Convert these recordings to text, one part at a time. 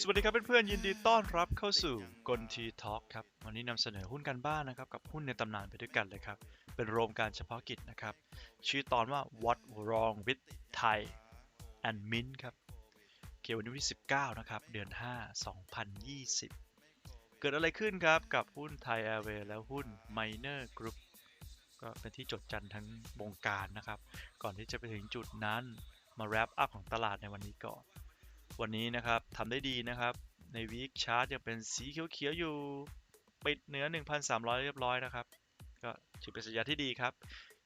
สวัสดีครับเพื่อนๆยินดีต้อนรับเข้าสู่กลทีทอล์กครับวันนี้นำเสนอหุ้นกันบ้านนะครับกับหุ้นในตำนานไปด้วยกันเลยครับ เป็นโรมการเฉพาะกิจนะครับ ชื่อตอนว่า What Wrong with Thai and Mint ครับเกี่ยววันที่ 19 นะครับ เดือน 5 2020 เกิดอะไรขึ้นครับกับหุ้น Thai Airways แล้วหุ้น Miner Group ก็เป็นที่จดจันทั้งวงการนะครับ ก่อนที่จะไปถึงจุดนั้นมา wrap up ของตลาดในวันนี้ก่อน วันนี้นะครับทำได้ดีนะครับ ในวีคชาร์ตยังเป็นสีเขียวๆอยู่ ปิดเหนือ 1,300 เรียบร้อยนะครับ ก็ถือเป็นสัญญาณที่ดีครับ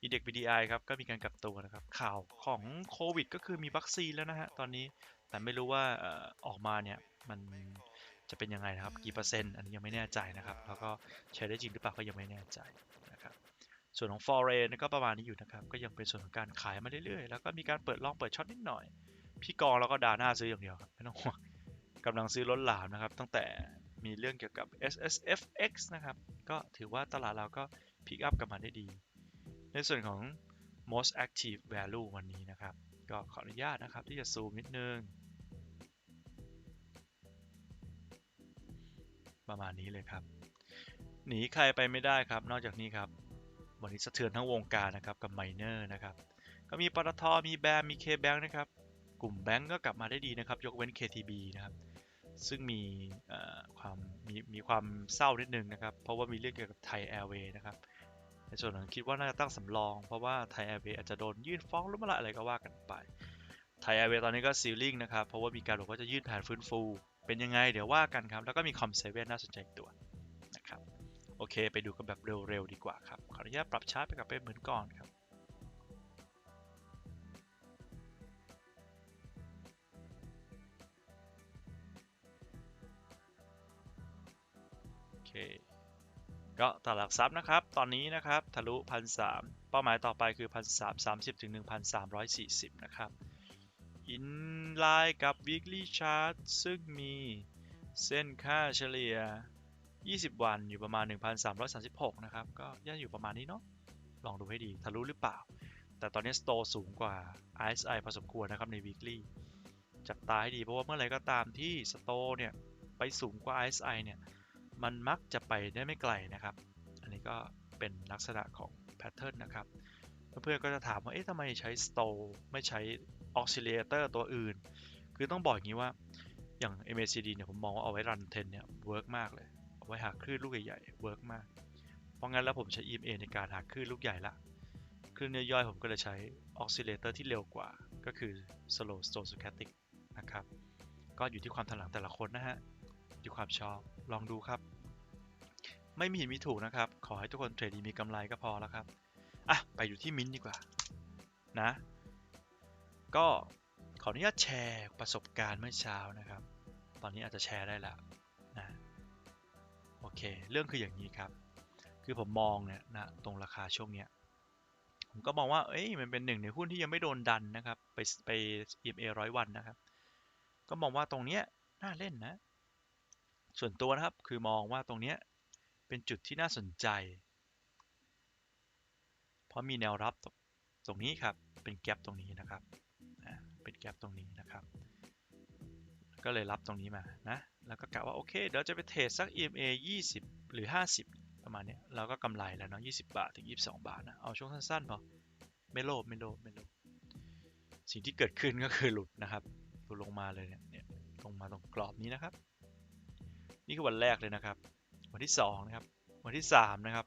Index BDI ครับก็มีการกลับตัวนะครับ ข่าวของโควิดก็คือมีวัคซีนแล้วนะฮะตอนนี้แต่ไม่รู้ว่าออออกมาเนี่ยมันจะเป็นยังไงนะครับกี่เปอร์เซ็นต์อันนี้ยังไม่แน่ใจนะครับ แล้วก็ใช้ได้จริงหรือเปล่าก็ยังไม่แน่ใจนะครับส่วนของ Foreign ก็ประมาณนี้อยู่นะครับ ก็ยังเป็นส่วนของการขายมาเรื่อยๆ แล้วก็มีการเปิดลองเปิดช็อตนิดหน่อย พี่กองแล้วก็ด่าหน้าซื้ออย่างเดียวครับไม่ต้องห่วงกำลังซื้อล้นหลามนะครับ ตั้งแต่มีเรื่องเกี่ยวกับ S S F X นะครับ ก็ถือว่าตลาดเราก็พิกอัพกลับมาได้ดี ในส่วนของ most active value วันนี้นะครับ ก็ขออนุญาตนะครับที่จะซูมนิดนึง ประมาณนี้เลยครับ หนีใครไปไม่ได้ครับ นอกจากนี้ครับ วันนี้สะเทือนทั้งวงการนะครับกับ Miner นะครับ ก็มีปตทมีแบมมี K-Bank นะครับ กลุ่มแบงก์ก็กลับมาได้ดีนะครับ ยกเว้น KTB นะครับ ซึ่งมีความมีมีความเศร้านิดนึงนะครับ เพราะว่ามีเรื่องเกี่ยวกับไทยแอร์เวย์นะครับ ในส่วนของคิดว่าน่าจะตั้งสำรอง เพราะว่าไทยแอร์เวย์อาจจะโดนยื่นฟ้องหรือเมื่อไรอะไรก็ว่ากันไป ไทยแอร์เวย์ตอนนี้ก็ซีลลิงนะครับ เพราะว่ามีการบอกว่าจะยื่นแผนฟื้นฟู เป็นยังไงเดี๋ยวว่ากันครับ แล้วก็มีคอมเซเว่นน่าสนใจตัวนะครับ โอเค ไปดูกันแบบเร็วๆดีกว่าครับ ขออนุญาตปรับชาร์ตไปกับเป็นเหมือนก่อนครับ เคก็ตลาดหลักทรัพย์นะครับ ตอนนี้นะครับ ทะลุพันสามเป้าหมายต่อไปคือพันสามสามสิบถึงหนึ่งพันสามร้อยสี่สิบนะครับ อินไลน์กับ weekly chart ซึ่งมีเส้นค่าเฉลี่ย 20 วันอยู่ประมาณ 1,336 นะครับ ก็ยังอยู่ประมาณนี้เนาะ ลองดูให้ดี ทะลุหรือเปล่า แต่ตอนนี้สโตสูงกว่า RSI พอสมควรนะครับใน weekly จับตาให้ดีเพราะว่าเมื่อไหร่ก็ตามที่สโตเนี่ย ไปสูงกว่า RSI เนี่ย มันมักจะไปได้ไม่ไกลนะครับ อันนี้ก็เป็นลักษณะของแพทเทิร์นนะครับ เพื่อนๆก็จะถามว่า เอ๊ะทำไมใช้ Stow ไม่ใช้ Oscillator ตัวอื่น คือต้องบอกอย่างนี้ว่า อย่าง MACD เนี่ยผมมองว่าเอาไว้รันเทนเนี่ยเวิร์กมากเลย เอาไว้หาคลื่นลูกใหญ่ๆเวิร์กมาก เพราะงั้นแล้วผมใช้ EMA ในการหาคลื่นลูกใหญ่ละ คลื่นย่อยๆผมก็เลยใช้ Oscillator ที่เร็วกว่า ก็คือ Slow Stochastic นะครับ ก็อยู่ที่ความถนัดแต่ละคนนะฮะ อยู่ความชอบ ลองดูครับ ไม่มีผิดมีถูกนะครับ ขอให้ทุกคนเทรดดีมีกำไรก็พอแล้วครับ อะ ไปอยู่ที่มิ้นท์ดีกว่า นะ ก็ขออนุญาตแชร์ประสบการณ์เมื่อเช้านะครับ ตอนนี้อาจจะแชร์ได้ล้วนะ โอเค เรื่องคืออย่างนี้ครับ คือผมมองเนี่ยนะ ตรงราคาช่วงเนี้ย ผมก็มองว่า เอ้ย มันเป็นหนึ่งในหุ้นที่ยังไม่โดนดันนะครับ ไปไป EMA ร้อยวันนะครับ ก็มองว่าตรงเนี้ยน่าเล่นนะ ส่วนตัวนะครับ คือมองว่าตรงเนี้ย เป็นจุดที่น่าสนใจ เพราะมีแนวรับตรงตรงนี้ครับ เป็นแกลบตรงนี้นะครับ เป็นแกลบตรงนี้นะครับ ก็เลยรับตรงนี้มานะ แล้วก็กะว่าโอเค เดี๋ยวจะไปเทรดสัก EMA 20 หรือ 50 ประมาณเนี้ยเราก็กำไรแล้วเนาะ20 บาทถึง 22 บาทนะ เอาช่วงสั้นๆพอ ไม่โลภไม่โลภไม่โลภ สิ่งที่เกิดขึ้นก็คือหลุดนะครับหลุดลงมาเลยเนี่ยลงมาตรงกรอบนี้นะครับ นี่คือวันแรกเลยนะครับ วันที่2นะครับวันที่3นะครับ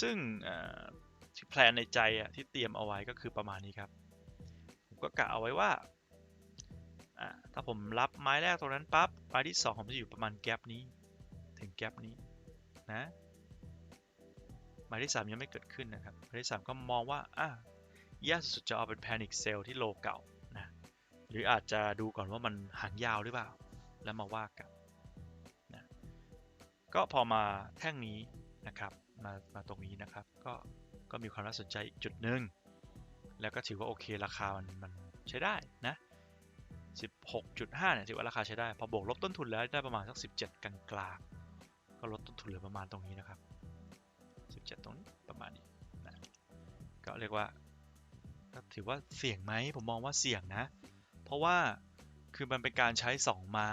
ซึ่งแพลนในใจที่เตรียมเอาไว้ก็คือประมาณนี้ครับ ผมก็กะเอาไว้ว่าถ้าผมรับไม้แรกตรงนั้นปั๊บไม้ที่ 2 ผมจะอยู่ประมาณแกลบนี้ ถึงแกลบนี้นะไม้ที่ 3 ยังไม่เกิดขึ้นนะครับไม้ที่ 3 ก็มองว่าอะแย่สุดๆจะเอาเป็นแพนิคเซลที่โลเก่านะหรืออาจจะดูก่อนว่ามันหางยาวหรือเปล่า แล้วมาว่ากัน ก็พอมาแท่งนี้นะครับมามาตรงนี้นะครับ ก็ก็มีความน่าสนใจอีกจุดหนึ่งแล้วก็ถือว่าโอเคราคามันมันใช้ได้นะ 16.5 เนี่ยถือว่าราคาใช้ได้ พอบวกลบต้นทุนแล้วได้ประมาณสัก 17 กลางกลางก็ลดต้นทุนเหลือประมาณตรงนี้นะครับ 17 ตรงนี้ประมาณนี้นะก็เรียกว่าก็ถือว่าเสี่ยงไหมผมมองว่าเสี่ยงนะ เพราะว่าคือมันเป็นการใช้ 2 ไม้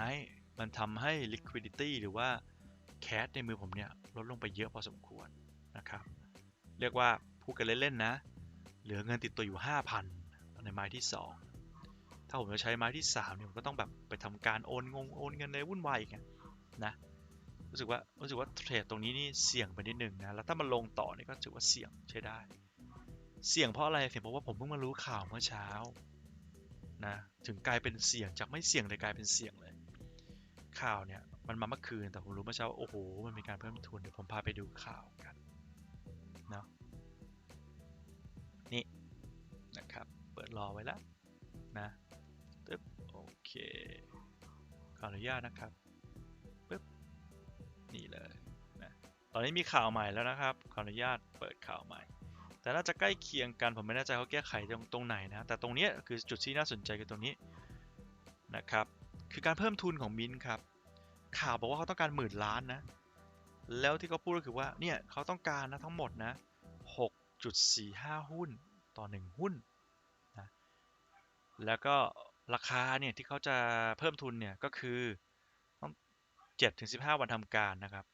มันทำให้ liquidity หรือว่า cash ในมือผมเนี่ยลดลงไปเยอะพอสมควรนะครับ เรียกว่าพูดกันเล่นๆนะ เหลือเงินติดตัวอยู่ 5,000 ในไม้ที่ 2 ถ้าผมจะใช้ไม้ที่3เนี่ยผมก็ต้องแบบไปทำการโอนงงโอนเงินในวุ่นวายอีกนะรู้สึกว่ารู้สึกว่าเทรดตรงนี้นี่เสี่ยงไปนิดนึงนะแล้วถ้ามันลงต่อนี่ก็ถือว่าเสี่ยงใช้ได้ เสี่ยงเพราะอะไรเสี่ยงเพราะว่าผมเพิ่งมารู้ข่าวเมื่อเช้านะถึงกลายเป็นเสี่ยงจากไม่เสี่ยงเลยกลายเป็นเสี่ยงเลย ข่าวเนี่ย มันมาเมื่อคืนแต่ผมรู้เมื่อเช้าว่าโอ้โหมันมีการเพิ่มทุนเดี๋ยวผมพาไปดูข่าวกันเนาะนี่นะครับ เปิดรอไว้แล้วนะตึ๊บโอเคขออนุญาตนะครับปึ๊บนี่เลยนะตอนนี้มีข่าวใหม่แล้วนะครับขออนุญาตเปิดข่าวใหม่ แต่น่าจะใกล้เคียงกันผมไม่แน่ใจเขาแก้ไขตรงตรงไหนนะแต่ตรงนี้คือจุดที่น่าสนใจคือตรงนี้นะครับ คือการเพิ่มทุนของมินครับ ข่าวบอกว่าเขาต้องการหมื่นล้านนะ แล้วที่เขาพูดก็คือว่าเนี่ยเขาต้องการนะทั้งหมดนะ 6.45 หุ้นต่อ 1 หุ้นนะแล้วก็ราคาเนี่ยที่เขาจะเพิ่มทุนเนี่ยก็คือต้อง7-15 วันทำการนะครับ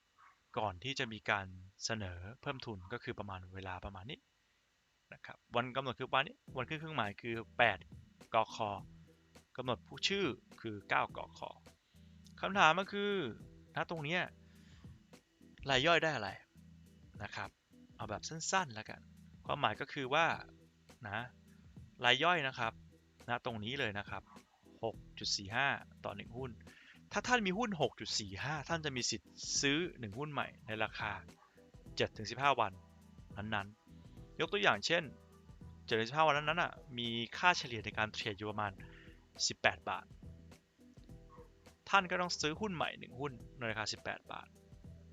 ก่อนที่จะมีการเสนอเพิ่มทุนก็คือประมาณเวลาประมาณนี้นะครับวันกำหนดคือวันนี้วันขึ้นเครื่องหมายคือ 8กคกำหนดผู้ชื่อคือ 9กค คำถามก็คือณตรงเนี้ยรายย่อยได้อะไรนะครับ เอาแบบสั้นๆแล้วกัน ความหมายก็คือว่านะรายย่อยนะครับณตรงนี้เลยนะครับ 6.45 ต่อ 1 หุ้น ถ้าท่านมีหุ้น 6.45 ท่านจะมีสิทธิ์ซื้อ 1 หุ้นใหม่ในราคา 7-15 วันนั้นๆ ยกตัวอย่างเช่น 7-15 วันนั้นๆอะมีค่าเฉลี่ยในการเทรดอยู่ประมาณ 18 บาท ท่านก็ต้องซื้อหุ้นใหม่ 1 หุ้นในราคา 18 บาท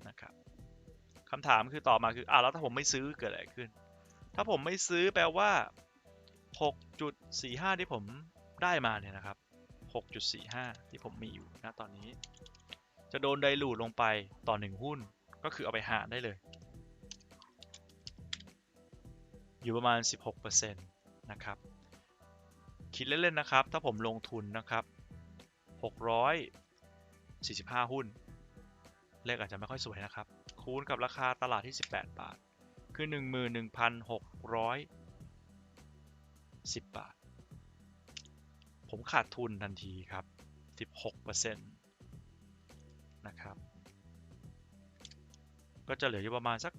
นะครับคำถามคือต่อมาคืออ่าแล้วถ้าผมไม่ซื้อเกิดอะไรขึ้น ถ้าผมไม่ซื้อแปลว่า 6.45 ที่ผมได้มาเนี่ยนะครับ 6.45 ที่ผมมีอยู่นะตอนนี้ จะโดนไดลูดลงไปต่อ 1 หุ้นก็คือเอาไปหารได้เลย อยู่ประมาณ 16%นะครับ คิดเล่นๆนะครับ ถ้าผมลงทุนนะครับ 45 หุ้น เลขอาจจะไม่ค่อยสวยนะครับ คูณกับราคาตลาดที่ 18 บาท คือ 11,610 บาท ผมขาดทุนทันทีครับ 16%นะครับ ก็จะเหลืออยู่ประมาณสัก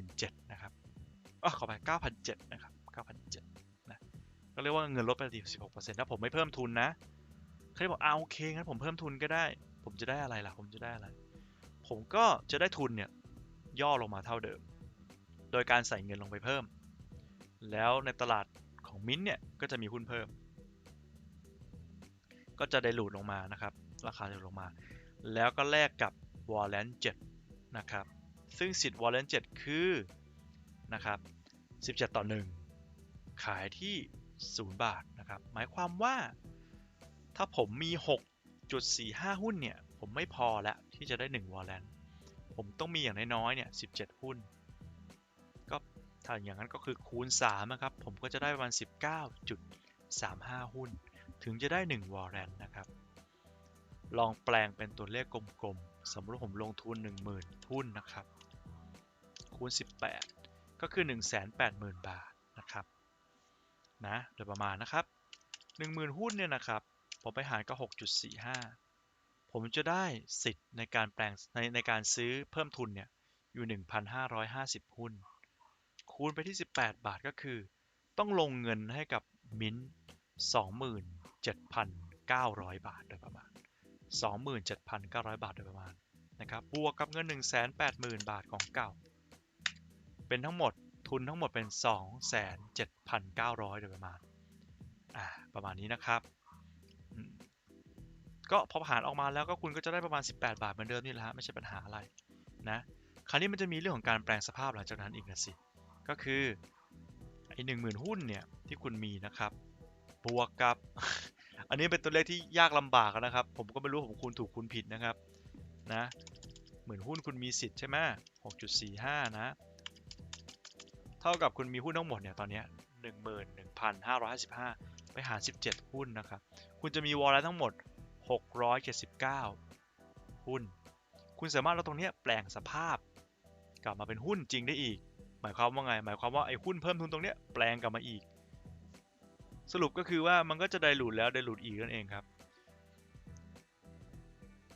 97,000นะครับอ๋อขอไป9,700นะครับ9,700นะก็เรียกว่าเงินลดไปที16%ถ้าผมไม่เพิ่มทุนนะเขาบอกเอาโอเคงั้นผมเพิ่มทุนก็ได้ ผมจะได้อะไรล่ะ ผมจะได้อะไร ผมก็จะได้ทุนเนี่ยย่อลงมาเท่าเดิม โดยการใส่เงินลงไปเพิ่ม แล้วในตลาดของมิ้นเนี่ยก็จะมีหุ้นเพิ่ม ก็จะได้หลุดลงมานะครับ ราคาจะลงมา แล้วก็แลกกับ Warrant 7นะครับ ซึ่งสิทธิ์ Warrant 7 คือนะครับ17 ต่อ 1 ขายที่ 0 บาทนะครับ หมายความว่าถ้าผมมี 6.45 หุ้นเนี่ย ผมไม่พอแล้วที่จะได้1 Warrant ผมต้องมีอย่างน้อยๆเนี่ย17 หุ้น ก็ถ้าอย่างนั้นก็คือคูณ3นะครับ ผมก็จะได้ประมาณ 19.35 หุ้น ถึงจะได้1 Warrant นะครับ ลองแปลงเป็นตัวเลขกลมๆ สมมติผมลงทุน 10,000 หุ้นนะครับ คูณ 18 ก็คือ 180,000 บาทนะครับ นะโดยประมาณนะครับ 10,000 หุ้นเนี่ยนะครับ ผมไปหารก็6.45 ผมจะได้สิทธิ์ในการแปลงในในการซื้อเพิ่มทุนเนี่ยอยู่ 1,550 หุ้น คูณไปที่ 18 บาทก็คือ ต้องลงเงินให้กับมิ้น27,900 บาทโดยประมาณ 27,900 บาทโดยประมาณนะครับ บวกกับเงิน 180,000 บาทของเก่า เป็นทั้งหมดทุนทั้งหมดเป็น 27,900 โดยประมาณ อ่า ประมาณนี้นะครับ ก็พอหารออกมาแล้วก็คุณก็จะได้ประมาณ 18 บาทเหมือนเดิมนี่แหละฮะไม่ใช่ปัญหาอะไรนะคราวนี้มันจะมีเรื่องของการแปลงสภาพหลังจากนั้นอีกนะสิ ก็คือไอ้หนึ่งหมื่นหุ้นเนี่ยที่คุณมีนะครับบวกกับ อันนี้เป็นตัวเลขที่ยากลำบากนะครับ ผมก็ไม่รู้ผมคูณถูกคูณผิดนะครับนะหมื่นหุ้นคุณมีสิทธิ์ใช่ไหม6.45นะ เท่ากับคุณมีหุ้นทั้งหมดเนี่ยตอนนี้11,555ไปหาร17หุ้นนะครับ คุณจะมีวอลเลทั้งหมด 679 หุ้น คุณสามารถเอาตรงนี้แปลงสภาพ กลับมาเป็นหุ้นจริงได้อีก หมายความว่าไง หมายความว่าไอ้หุ้นเพิ่มทุนตรงนี้แปลงกลับมาอีก สรุปก็คือว่ามันก็จะไดรูดแล้วไดรูดอีกนั่นเองครับ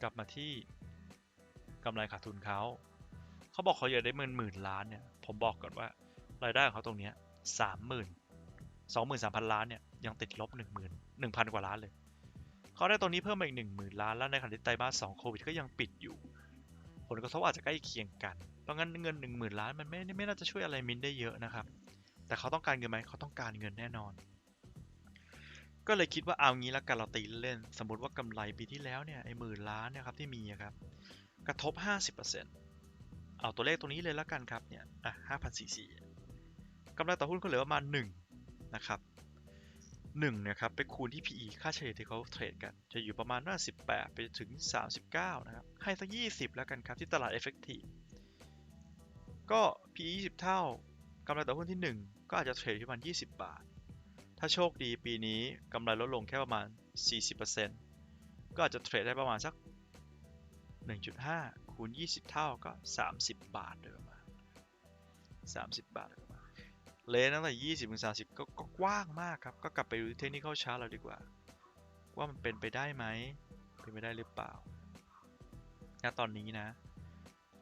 กลับมาที่กำไรขาดทุนเขาเขาบอกเขาอยากได้เงินหมื่นล้านเนี่ย ผมบอกก่อนว่ารายได้ของเขาตรงนี้สามหมื่นสองหมื่นสามพันล้านเนี่ยยังติดลบหนึ่งหมื่นหนึ่งพันกว่าล้านเลย เขาได้ตรงนี้เพิ่มมาอีกหนึ่งหมื่นล้านแล้วในขณะที่ไตรมาสสองโควิดก็ยังปิดอยู่ ผลกระทบอาจจะใกล้เคียงกัน เพราะงั้นเงินหนึ่งหมื่นล้านมันไม่ไม่น่าจะช่วยอะไรมินได้เยอะนะครับ แต่เขาต้องการเงินไหมเขาต้องการเงินแน่นอน ก็เลยคิดว่าเอางี้แล้วกันเราตีเล่น สมมติว่ากำไรปีที่แล้วเนี่ยไอ้หมื่นล้านเนี่ยครับที่มีครับกระทบ 50%เอาตัวเลขตรงนี้เลยแล้วกันครับเนี่ยอะ5,044กำไรต่อหุ้นก็เหลือประมาณ1นะครับ 1นะครับไปคูณที่ PE ค่าเฉลี่ยที่เขาเทรดกัน จะอยู่ประมาณว่า18 ไปถึง 39 นะครับ ให้สัก 20 แล้วกันครับ ที่ตลาด Effective ก็ PE 20 เท่ากำไรต่อหุ้นที่ 1 ก็อาจจะเทรดที่ประมาณ 20 บาท ถ้าโชคดีปีนี้กำไรลดลงแค่ประมาณ 40%ก็อาจจะเทรดได้ประมาณสัก 1.5 คูณ 20 เท่าก็ 30 บาทโดยประมา30 บาท เลนตั้งแต่20ถึง30ก็ก็กว้างมากครับ ก็กลับไปดูเทคนิคชาร์ตเราดีกว่า ว่ามันเป็นไปได้ไหม เป็นไปได้หรือเปล่าณตอนนี้นะ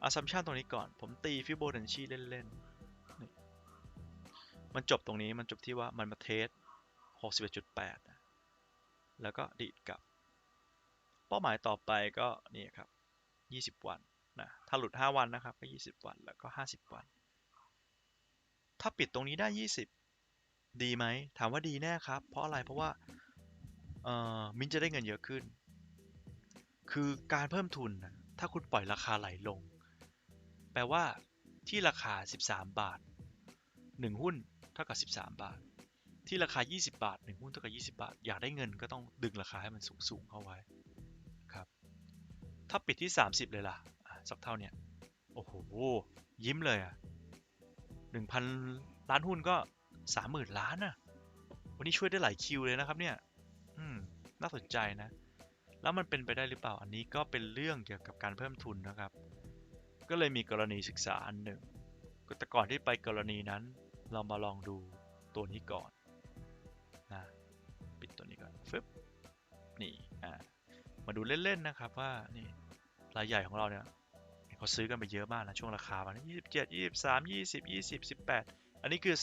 assumption ตรงนี้ก่อน ผมตีฟิโบนัชชีเล่นๆ มันจบตรงนี้มันจบที่ว่ามันมาเทส61.8นะแล้วก็ดีดกลับ เป้าหมายต่อไปก็นี่ครับ 20 วันนะ ถ้าหลุด 5 วันนะครับ ก็ 20 วัน แล้วก็ 50 วัน ถ้าปิดตรงนี้ได้ 20 ดีไหม ถามว่าดีแน่ครับ เพราะอะไร เพราะว่าเอ่อมินจะได้เงินเยอะขึ้น คือการเพิ่มทุนนะถ้าคุณปล่อยราคาไหลลง แปลว่าที่ราคา 13 บาท 1 หุ้นเท่ากับ 13 บาท ที่ราคา 20 บาท 1 หุ้นเท่ากับ 20 บาท อยากได้เงินก็ต้องดึงราคาให้มันสูงๆเข้าไว้ครับ ถ้าปิดที่ 30 เลยล่ะ สักเท่าเนี้ยโอ้โห ยิ้มเลยอะ 1,000ล้านหุ้นก็30,000ล้านอะวันนี้ช่วยได้หลายคิวเลยนะครับเนี่ย อืม น่าสนใจนะ แล้วมันเป็นไปได้หรือเปล่า อันนี้ก็เป็นเรื่องเกี่ยวกับการเพิ่มทุนนะครับ ก็เลยมีกรณีศึกษาอันหนึ่งแต่ก่อนที่ไปกรณีนั้น เรามาลองดูตัวนี้ก่อนนะปิดตัวนี้ก่อนฟึบนี่ อ่า มาดูเล่นๆนะครับว่า นี่รายใหญ่ของเราเนี่ย เขาซื้อกันไปเยอะมากนะช่วงราคามัน27 23 20 20 18อันนี้คือ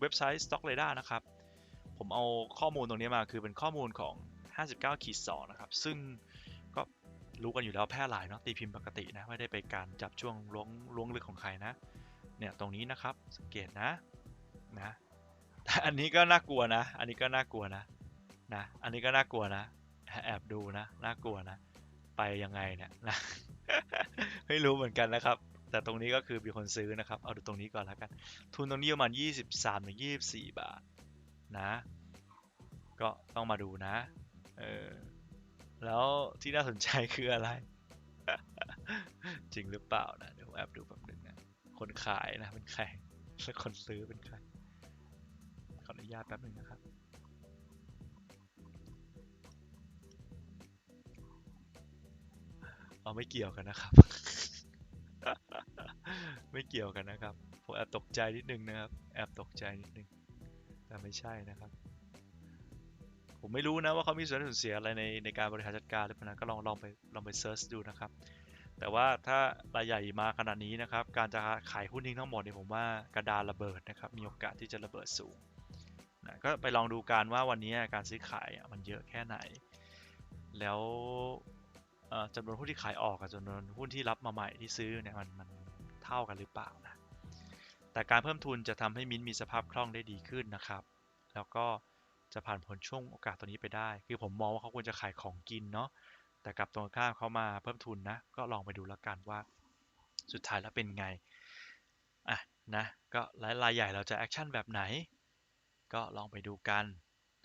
เว็บไซต์ Stock Radar นะครับ ผมเอาข้อมูลตรงนี้มาคือเป็นข้อมูลของ 59ขีด2นะครับ ซึ่งก็รู้กันอยู่แล้วแพร่หลายเนาะตีพิมพ์ปกตินะ ไม่ได้ไปการจับช่วงล้วงล้วงลึกของใครนะ เนี่ยตรงนี้นะครับสังเกตนะนะแต่อันนี้ก็น่ากลัวนะ อันนี้ก็น่ากลัวนะนะ อันนี้ก็น่ากลัวนะ แอบดูนะน่ากลัวนะ ไปยังไงเนี่ยนะ ไม่รู้เหมือนกันนะครับ แต่ตรงนี้ก็คือมีคนซื้อนะครับ เอาดูตรงนี้ก่อนแล้วกัน ทุนตรงนี้ประมาณ 23ถึง24 บาทนะ ก็ต้องมาดูนะเออแล้วที่น่าสนใจคืออะไร จริงหรือเปล่านะเดี๋ยวแอบดูแป๊บนึงนะ คนขายนะเป็นใครแล้วคนซื้อเป็นใครขออนุญาตแป๊บนึงนะครับ เอาไม่เกี่ยวกันนะครับ ไม่เกี่ยวกันนะครับผมแอบตกใจนิดนึงนะครับ แอบตกใจนิดนึง แต่ไม่ใช่นะครับ ผมไม่รู้นะว่าเขามีส่วนได้ส่วนเสียอะไรในในการบริหารจัดการหรือเปล่านะก็ลองลองไปลองไปเซิร์ชดูนะครับ แต่ว่าถ้ารายใหญ่มาขนาดนี้นะครับ การจะขายหุ้นทิ้งทั้งหมดเนี่ยผมว่ากระดานระเบิดนะครับ มีโอกาสที่จะระเบิดสูงนะก็ไปลองดูกันว่าวันนี้การซื้อขายมันเยอะแค่ไหน แล้ว จำนวนหุ้นที่ขายออกกับจำนวนหุ้นที่รับมาใหม่ที่ซื้อเนี่ยมันมันเท่ากันหรือเปล่านะแต่การเพิ่มทุนจะทำให้มิ้นมีสภาพคล่องได้ดีขึ้นนะครับ แล้วก็จะผ่านพ้นช่วงโอกาสตัวนี้ไปได้ คือผมมองว่าเขาควรจะขายของกินเนาะแต่กลับตรงข้ามเขามาเพิ่มทุนนะ ก็ลองไปดูแล้วกันว่าสุดท้ายแล้วเป็นไงอะนะก็รายใหญ่เราจะแอคชั่นแบบไหน ก็ลองไปดูกัน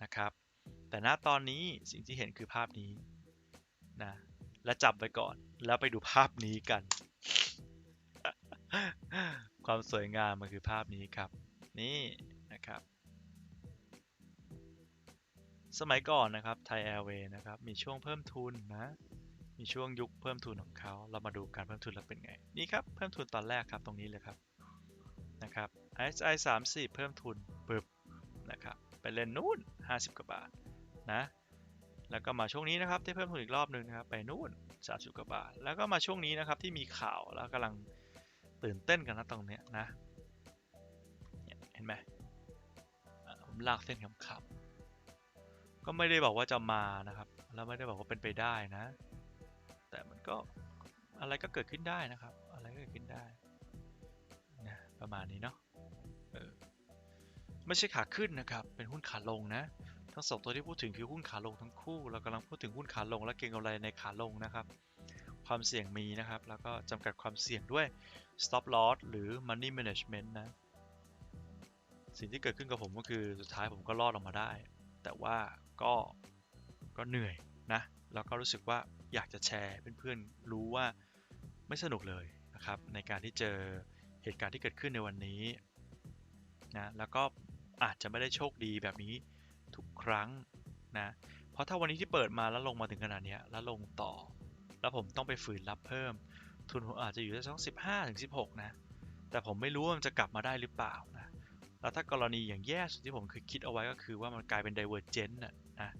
นะครับ แต่ณตอนนี้สิ่งที่เห็นคือภาพนี้นะ และจับไปก่อน แล้วไปดูภาพนี้กัน ความสวยงามมันคือภาพนี้ครับ นี่นะครับ สมัยก่อนนะครับไทยแอร์เวย์นะครับ มีช่วงเพิ่มทุนนะ มีช่วงยุคเพิ่มทุนของเขา เรามาดูการเพิ่มทุนแล้วเป็นไง นี่ครับ เพิ่มทุนตอนแรกครับตรงนี้เลยครับนะครับ RSI 30เพิ่มทุนปึ๊บนะครับ ไปเล่นนู่น 50 กว่าบาทนะ แล้วก็มาช่วงนี้นะครับที่เพิ่มทุนอีกรอบหนึ่งนะครับไปนู่น30กว่าบาท แล้วก็มาช่วงนี้นะครับที่มีข่าวแล้วกำลังตื่นเต้นกันนะตรงเนี้ยนะเห็นไหมอะผมลากเส้นขำๆก็ไม่ได้บอกว่าจะมานะครับ แล้วไม่ได้บอกว่าเป็นไปได้นะ แต่มันก็อะไรก็เกิดขึ้นได้นะครับ อะไรก็เกิดขึ้นได้นะประมาณนี้เนาะเออไม่ใช่ขาขึ้นนะครับ เป็นหุ้นขาลงนะ ทั้งสองตัวที่พูดถึงคือหุ้นขาลงทั้งคู่ เรากำลังพูดถึงหุ้นขาลง และเก็งกำไรในขาลงนะครับ ความเสี่ยงมีนะครับ แล้วก็จำกัดความเสี่ยงด้วย stop loss หรือ money management นะ สิ่งที่เกิดขึ้นกับผมก็คือสุดท้ายผมก็รอดออกมาได้ แต่ว่าก็ก็เหนื่อยนะ แล้วก็รู้สึกว่าอยากจะแชร์เพื่อนๆรู้ว่าไม่สนุกเลยนะครับในการที่เจอเหตุการณ์ที่เกิดขึ้นในวันนี้นะแล้วก็อาจจะไม่ได้โชคดีแบบนี้ ทุกครั้งนะเพราะถ้าวันนี้ที่เปิดมาแล้วลงมาถึงขนาดนี้แล้วลงต่อ แล้วผมต้องไปฝืนรับเพิ่ม ทุนผมอาจจะอยู่ที่สักสิบห้าถึงสิบหกนะ แต่ผมไม่รู้ว่ามันจะกลับมาได้หรือเปล่านะแล้วถ้ากรณีอย่างแย่สุดที่ผมเคยคิดเอาไว้ก็คือว่ามันกลายเป็น divergent นะนะ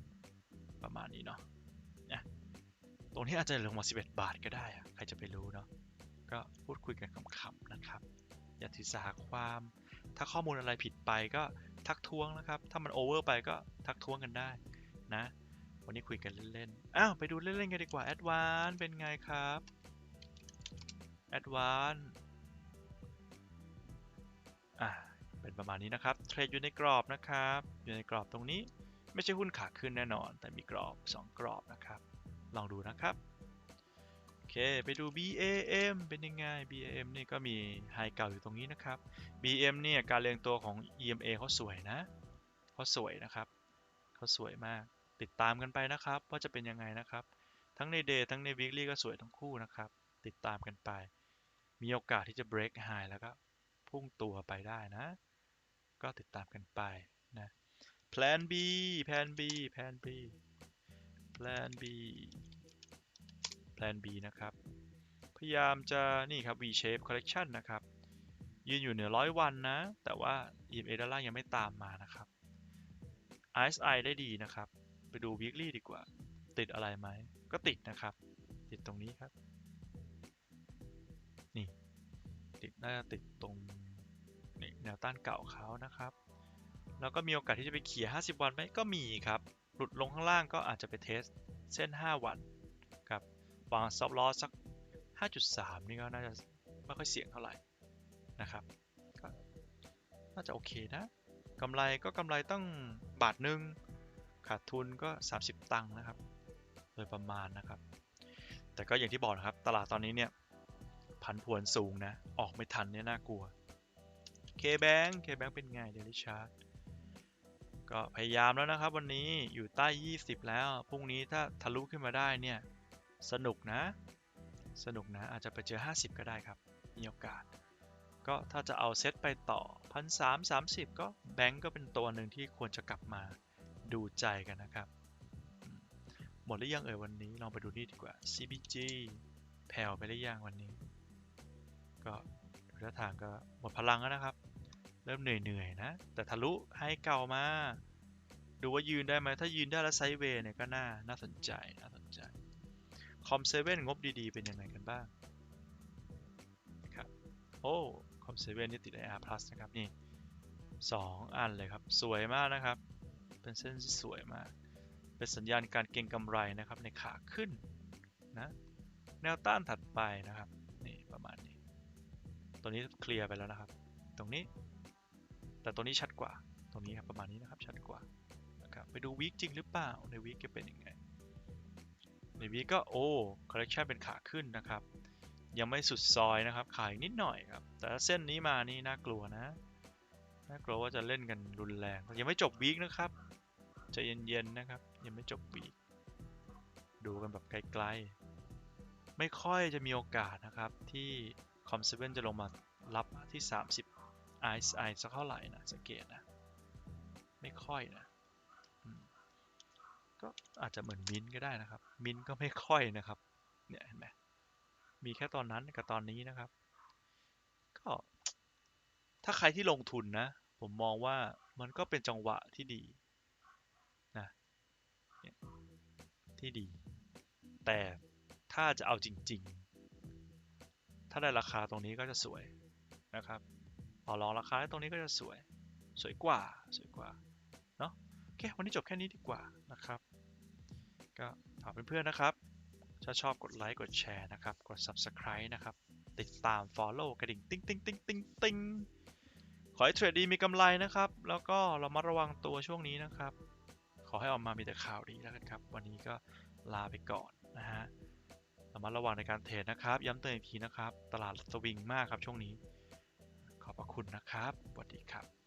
ประมาณนี้เนาะนะตรงนี้อาจจะลงมา 11 บาทก็ได้อะใครจะไปรู้เนาะก็พูดคุยกันขำๆนะครับ อย่าถือสาความ ถ้าข้อมูลอะไรผิดไปก็ทักท้วงนะครับ ถ้ามันโอเวอร์ไปก็ทักท้วงกันได้นะ วันนี้คุยกันเล่นๆ อ้าว ไปดูเล่นๆกันดีกว่า Advance เป็นไงครับ Advance อ่า เป็นประมาณนี้นะครับ เทรดอยู่ในกรอบนะครับ อยู่ในกรอบตรงนี้ ไม่ใช่หุ้นขาขึ้นแน่นอน แต่มีกรอบ 2 กรอบนะครับ ลองดูนะครับ เคไปดู BAM เป็นยังไง BAM นี่ก็มีไฮเก่าอยู่ตรงนี้นะครับ BM เนี่ยการเรียงตัวของ EMA เขาสวยนะเขาสวยนะครับเขาสวยมากติดตามกันไปนะครับ ว่าจะเป็นยังไงนะครับ ทั้งใน Day ทั้งใน Weekly ก็สวยทั้งคู่นะครับ ติดตามกันไป มีโอกาสที่จะ break high แล้วก็พุ่งตัวไปได้นะ ก็ติดตามกันไปนะ Plan B Plan B Plan B Plan B Plan B นะครับ พยายามจะนี่ครับ V shape correction นะครับ ยืนอยู่เหนือร้อยวันนะ แต่ว่า EMA ด้านล่างยังไม่ตามมานะครับ RSI ได้ดีนะครับ ไปดู weekly ดีกว่า ติดอะไรไหม ก็ติดนะครับ ติดตรงนี้ครับ นี่ ติดน่าจะติดตรงนี่แนวต้านเก่าเขานะครับ แล้วก็มีโอกาสที่จะไปเขี่ย50 วันไหมก็มีครับ หลุดลงข้างล่างก็อาจจะไปเทสเส้น 5 วัน วาง stop loss สัก 5.3 นี่ก็น่าจะไม่ค่อยเสี่ยงเท่าไหร่นะครับก็น่าจะโอเคนะกำไรก็กำไรต้องบาทหนึ่งขาดทุนก็ 30 ตังค์นะครับ โดยประมาณนะครับ แต่ก็อย่างที่บอกนะครับ ตลาดตอนนี้เนี่ยผันผวนสูงนะ ออกไม่ทันเนี่ยน่ากลัว K-Bank K-Bank เป็นไง Daily Chart ก็พยายามแล้วนะครับ วันนี้อยู่ใต้ 20 แล้ว พรุ่งนี้ถ้าทะลุขึ้นมาได้เนี่ย สนุกนะ สนุกนะ อาจจะไปเจอ 50 ก็ได้ครับ มีโอกาส ก็ถ้าจะเอาเซตไปต่อ1,330ก็แบงก์ก็เป็นตัวหนึ่งที่ควรจะกลับมาดูใจกันนะครับ หมดหรือยังเอ่ยวันนี้ ลองไปดูนี่ดีกว่า CBG แผ่วไปหรือยังวันนี้ ก็ดูท่าทางก็หมดพลังแล้วนะครับ เริ่มเหนื่อยๆนะ แต่ทะลุให้เก่ามา ดูว่ายืนได้ไหม ถ้ายืนได้แล้วไซด์เวย์เนี่ยก็น่า น่าสนใจน่าสน คอมเซเว่นงบดีๆ เป็นยังไงกันบ้างนะครับโอ้คอมเซเว่นนี่ติด IR plus นะครับนี่2อันเลยครับ สวยมากนะครับ เป็นเส้นที่สวยมาก เป็นสัญญาณการเก็งกำไรนะครับในขาขึ้นนะแนวต้านถัดไปนะครับนี่ประมาณนี้ ตัวนี้เคลียร์ไปแล้วนะครับ ตรงนี้ แต่ตัวนี้ชัดกว่า ตรงนี้ครับประมาณนี้นะครับชัดกว่านะครับไปดูวีคจริงหรือเปล่าในวีคจะเป็นยังไง ในวีก็โอ้ correction เป็นขาขึ้นนะครับ ยังไม่สุดซอยนะครับ ขายนิดหน่อยครับ แต่ถ้าเส้นนี้มานี่น่ากลัวนะ น่ากลัวว่าจะเล่นกันรุนแรง ยังไม่จบวีคนะครับจะเย็นๆนะครับ ยังไม่จบวีคดูกันแบบไกลๆ ไม่ค่อยจะมีโอกาสนะครับ ที่คอมเซเว่นจะลงมารับที่ 30 RSI สักเท่าไหร่นะสังเกตนะ ไม่ค่อยนะ ก็อาจจะเหมือนมินก็ได้นะครับ มินก็ไม่ค่อยนะครับ เนี่ยเห็นไหมมีแค่ตอนนั้นกับตอนนี้นะครับ ก็ ถ้าใครที่ลงทุนนะ ผมมองว่ามันก็เป็นจังหวะที่ดีนะที่ดี แต่ถ้าจะเอาจริง ๆ ถ้าได้ราคาตรงนี้ก็จะสวยนะครับต่อรองราคาตรงนี้ก็จะสวย สวยกว่า สวยกว่า เนาะโอเค วันนี้จบแค่นี้ดีกว่านะครับ ก็ฝากเพื่อนๆนะครับ ถ้าชอบกดไลค์กดแชร์นะครับ กด subscribe นะครับ ติดตาม follow กระดิ่งติ๊งติ๊งติ๊งติ๊งติ๊งขอให้เทรดดีมีกำไรนะครับ แล้วก็เรามาระวังตัวช่วงนี้นะครับ ขอให้ออกมามีแต่ข่าวดีแล้วกันครับ วันนี้ก็ลาไปก่อนนะฮะเรามาระวังในการเทรดนะครับ ย้ำเตือนอีกทีนะครับ ตลาดสวิงมากครับช่วงนี้ ขอบพระคุณนะครับสวัสดีครับ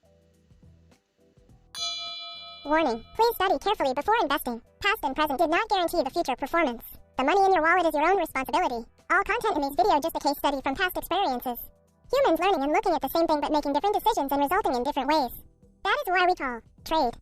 Warning, please study carefully before investing. Past and present did not guarantee the future performance. The money in your wallet is your own responsibility. All content in this video just a case study from past experiences. Humans learning and looking at the same thing but making different decisions and resulting in different ways. That is why we call trade.